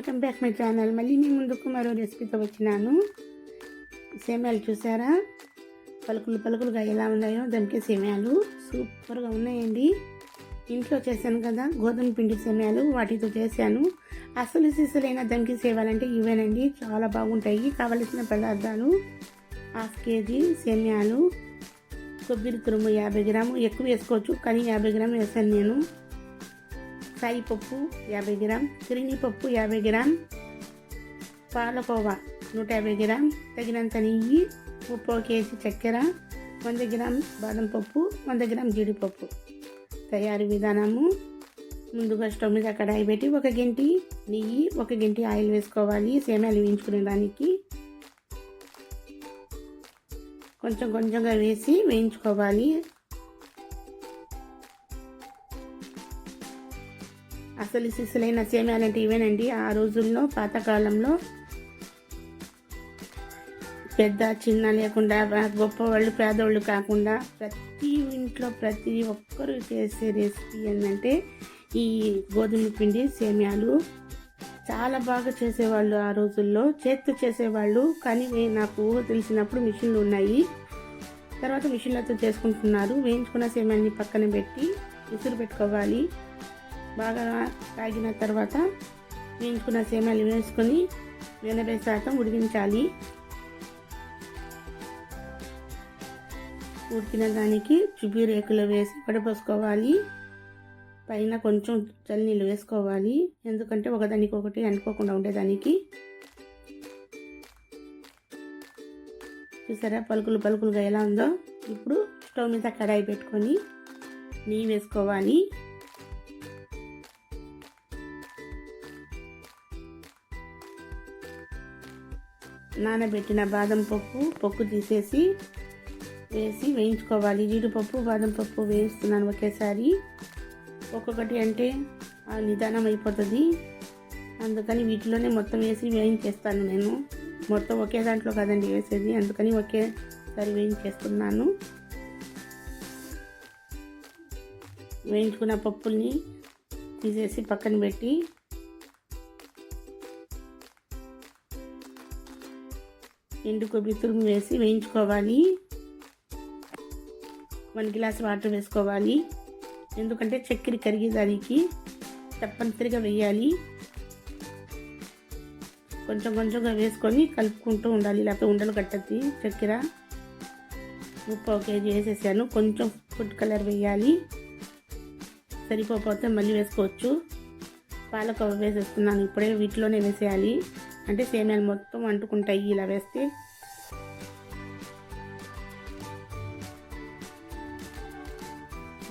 Welcome back my channel. మళ్ళీ మీ ముందుకు మరో రెసిపీతో వచ్చినాను. సేమ్యాలు చూసారా? పలుకులు పలుకులుగా ఎలా ఉన్నాయో దమ్కే సేమ్యాలు సూపర్గా ఉన్నాయండి. ఇంట్లో చేశాను కదా గోధుమ పిండి సేమ్యాలు వాటితో చేశాను. అసలు సిసలైన దంకి సేవాలంటే ఇవేనండి. చాలా బాగుంటాయి. కావలసిన పదార్థాలు హాఫ్ కేజీ సేమ్యాలు. కొబ్బరి తురుము యాభై గ్రాము ఎక్కువ వేసుకోవచ్చు కానీ యాభై గ్రాములు వేసాను నేను. సాయి పప్పు యాభై గ్రామ్ తిరిగి పప్పు యాభై గ్రామ్ పాలకోవా నూట యాభై గ్రామ్ తగినంత నెయ్యి ముప్పై కేజీ చక్కెర వంద గ్రామ్ బాదం పప్పు వంద గ్రామ్ జీడిపప్పు. తయారీ విధానము ముందుగా స్టవ్ మీద కడాయి పెట్టి ఒక గంటి నెయ్యి ఒక గంటి ఆయిల్ వేసుకోవాలి. సేమ్యాలు వేయించుకునే దానికి కొంచెం కొంచెంగా వేసి వేయించుకోవాలి. అసలు సిసలైన సేమ్యాలంటే ఇవేనండి ఆ రోజుల్లో పాతకాలంలో పెద్ద చిన్న లేకుండా గొప్ప వాళ్ళు పేదవాళ్ళు కాకుండా ప్రతి ఇంట్లో ప్రతి ఒక్కరూ చేసే రెసిపీ ఏంటంటే ఈ గోధుమ పిండి సేమ్యాలు చాలా బాగా చేసేవాళ్ళు ఆ రోజుల్లో. చేత్తో చేసేవాళ్ళు. కానీ నాకు తెలిసినప్పుడు మిషన్లు ఉన్నాయి. తర్వాత మిషన్లతో చేసుకుంటున్నారు. వేయించుకున్న సేమ్యాన్ని పక్కన పెట్టి విసురు పెట్టుకోవాలి. బాగా తాగిన తర్వాత వేయించుకున్న సేమ్యాలు వేసుకొని ఎనభై శాతం ఉడికించాలి. ఉడికిన దానికి చుబ్బి రేకులు వేసి పడిపోసుకోవాలి పైన కొంచెం చల్లనీళ్ళు వేసుకోవాలి. ఎందుకంటే ఒకదానికి ఒకటి అనుకోకుండా ఉండేదానికి చూసారా పలుకులు పలుకులుగా ఎలా ఉందో? ఇప్పుడు స్టవ్ మీద కడాయి పెట్టుకొని నెయ్యి వేసుకోవాలి. నానబెట్టిన బాదం పప్పు పప్పు తీసేసి వేసి వేయించుకోవాలి. జీడిపప్పు బాదం పప్పు వేయిస్తున్నాను ఒకేసారి. ఒక్కొక్కటి అంటే ఆ నిదానం అయిపోతుంది. అందుకని వీటిలోనే మొత్తం వేసి వేయించేస్తాను నేను. మొత్తం ఒకే దాంట్లో కదండి వేసేది. అందుకని ఒకేసారి వేయించేస్తున్నాను. వేయించుకున్న పప్పుల్ని తీసేసి పక్కన పెట్టి ఎండు కొబ్బరి తురుము వేసి వేయించుకోవాలి. వన్ గ్లాస్ వాటర్ వేసుకోవాలి. ఎందుకంటే చక్కెర కరిగేదానికి తప్పనిసరిగా వేయాలి. కొంచెం కొంచెంగా వేసుకొని కలుపుకుంటూ ఉండాలి. లేకపోతే ఉండలు కట్టద్ది చక్కెర. ఉప్పు ఒక కేజీ వేసేసాను. కొంచెం ఫుడ్ కలర్ వేయాలి. సరిపోతే మళ్ళీ వేసుకోవచ్చు. పాలకోవ వేసేస్తున్నాను. ఇప్పుడే వీటిలోనే వేసేయాలి. అంటే సేమ్యాలు మొత్తం అంటుకుంటాయి. ఇలా వేస్తే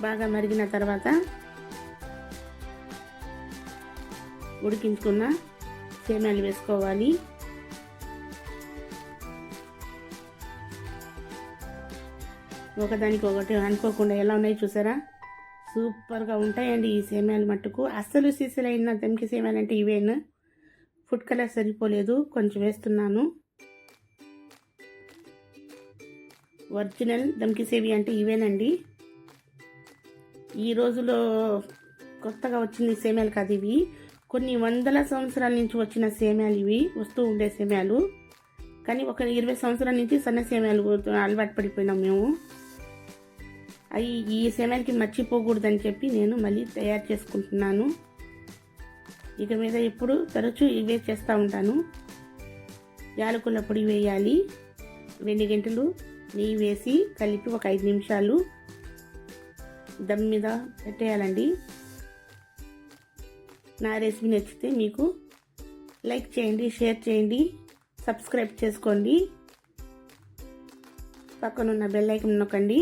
బాగా మరిగిన తర్వాత ఉడికించుకున్న సేమ్యాలు వేసుకోవాలి. ఒకదానికి ఒకటి అనుకోకుండా ఎలా ఉన్నాయి చూసారా? సూపర్గా ఉంటాయండి ఈ సేమ్యాలు మట్టుకు. అస్సలు సీసలైన దమ్కి సేమ్యాలు అంటే ఇవేనా. ఫుడ్ కలర్ సరిపోలేదు. కొంచెం వేస్తున్నాను. ఒరిజినల్ దమ్కి సేవి అంటే ఇవేనండి. ఈ రోజులో కొత్తగా వచ్చిన సేమ్యాలు కాదు ఇవి. కొన్ని వందల సంవత్సరాల నుంచి వచ్చిన సేమ్యాలు ఇవి. వస్తూ ఉండే సేమ్యాలు. కానీ ఒక ఇరవై సంవత్సరాల నుంచి సన్న సేమ్యాలు అలవాటు పడిపోయినాం మేము. అవి ఈ సమయానికి మర్చిపోకూడదని చెప్పి నేను మళ్ళీ తయారు చేసుకుంటున్నాను. ఇక మీద ఎప్పుడు తరచూ ఇవే చేస్తూ ఉంటాను. యాలకుల పొడి వేయాలి. రెండు గంటలు నెయ్యి వేసి కలిపి ఒక ఐదు నిమిషాలు దమ్ మీద పెట్టేయాలండి. నా రెసిపీ నచ్చితే మీకు లైక్ చేయండి షేర్ చేయండి సబ్స్క్రైబ్ చేసుకోండి. పక్కనున్న బెల్ ఐకన్ నొక్కండి.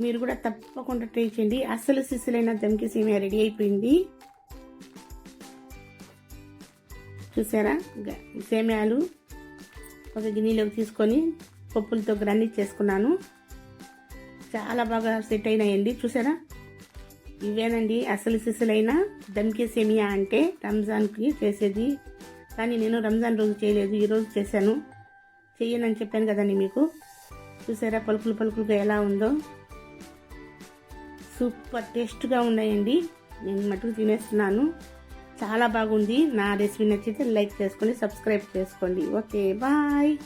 మీరు కూడా తప్పకుండా ట్రై చేయండి. అస్సలు సిస్సులైన దమ్కి సేమియా రెడీ అయిపోయింది. చూసారా? సేమ్యాలు ఒక గిన్నెలోకి తీసుకొని పప్పులతో గ్రైండ్ చేసుకున్నాను. చాలా బాగా సెట్ అయినాయండి. చూసారా? ఇవేనండి. అసలు సిసలైన దమ్కి సేమియా అంటే రంజాన్కి చేసేది. కానీ నేను రంజాన్ రోజు చేయలేదు. ఈరోజు చేశాను. చెయ్యనని చెప్పాను కదండి మీకు. చూసారా? పలుకులు పలుకులుగా ఎలా ఉందో. సూపర్ టేస్ట్గా ఉన్నాయండి. నేను మటుకు తినేస్తున్నాను. చాలా బాగుంది. నా రెసిపీ నచ్చితే లైక్ చేసుకోండి సబ్స్క్రైబ్ చేసుకోండి. Okay bye.